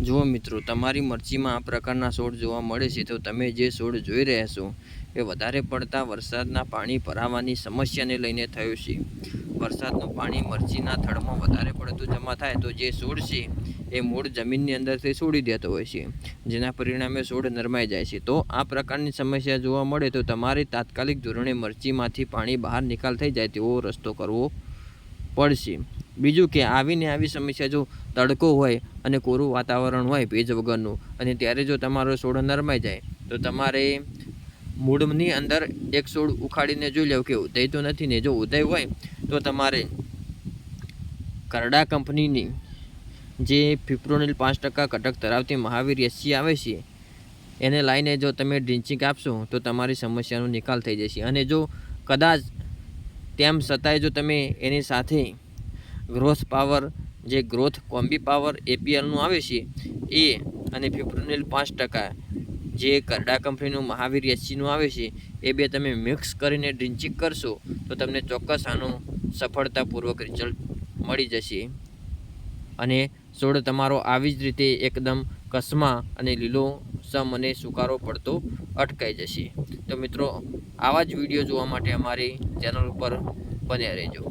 જુઓ મિત્રો, તમારી મરચીમાં આ પ્રકારના છોડ જોવા મળે છે, તો તમે જે છોડ જોઈ રહ્યા છો, એ વધારે પડતા વરસાદના પાણી ભરાવાની સમસ્યાને લઈને થયું છે. વરસાદનું પાણી મરચીના થડમાં વધારે પડતું જમા થાય, તો જે છોડ છે, એ મૂળ જમીનની અંદરથી છોડી દેતો હોય છે, જેના પરિણામે છોડ નરમાઈ જાય છે. તો આ પ્રકારની સમસ્યા જોવા મળે, તો તમારે તાત્કાલિક ધોરણે મરચીમાંથી પાણી બહાર નિકાલ થઈ જાય તેવો રસ્તો કરવો પડશે. બીજું કે આવીને આવી સમસ્યા જો તડકો હોય અને કોરું વાતાવરણ હોય ભેજ વગરનું, અને ત્યારે જો તમારો છોડ નરમાઈ જાય, તો તમારે મૂળની અંદર એક છોડ ઉખાડીને જોઈ લેવું કે ઉદય તો નથી ને જો ઉદય હોય, તો તમારે કરડા કંપનીની જે ફિપ્રોનિલ પાંચ ટકા ઘટક ધરાવતી મહાવીર એસી આવે છે, એને લાવીને જો તમે ડ્રિંચિંગ આપશો, તો તમારી સમસ્યાનો નિકાલ થઈ જશે. અને જો કદાચ તેમ છતાંય જો તમે એની સાથે ગ્રોથ પાવર જે ગ્રોથ કોમ્બી પાવર એપીએલનું આવે છે, એ અને ફિપ્રોનિલ પાંચ ટકા જે કરડા કંપનીનું મહાવીર એસીનું આવે છે, એ બે તમે મિક્સ કરીને ડ્રિંચિંગ કરશો, તો તમને ચોક્કસ આનું સફળતાપૂર્વક રિઝલ્ટ મળી જશે. અને છોડ તમારો આવી જ રીતે એકદમ કસમા અને લીલો સમ અને સુકારો પડતો અટકાઈ જશે. તો મિત્રો, આવા જ વીડિયો જોવા માટે અમારી ચેનલ ઉપર બન્યા રહેજો.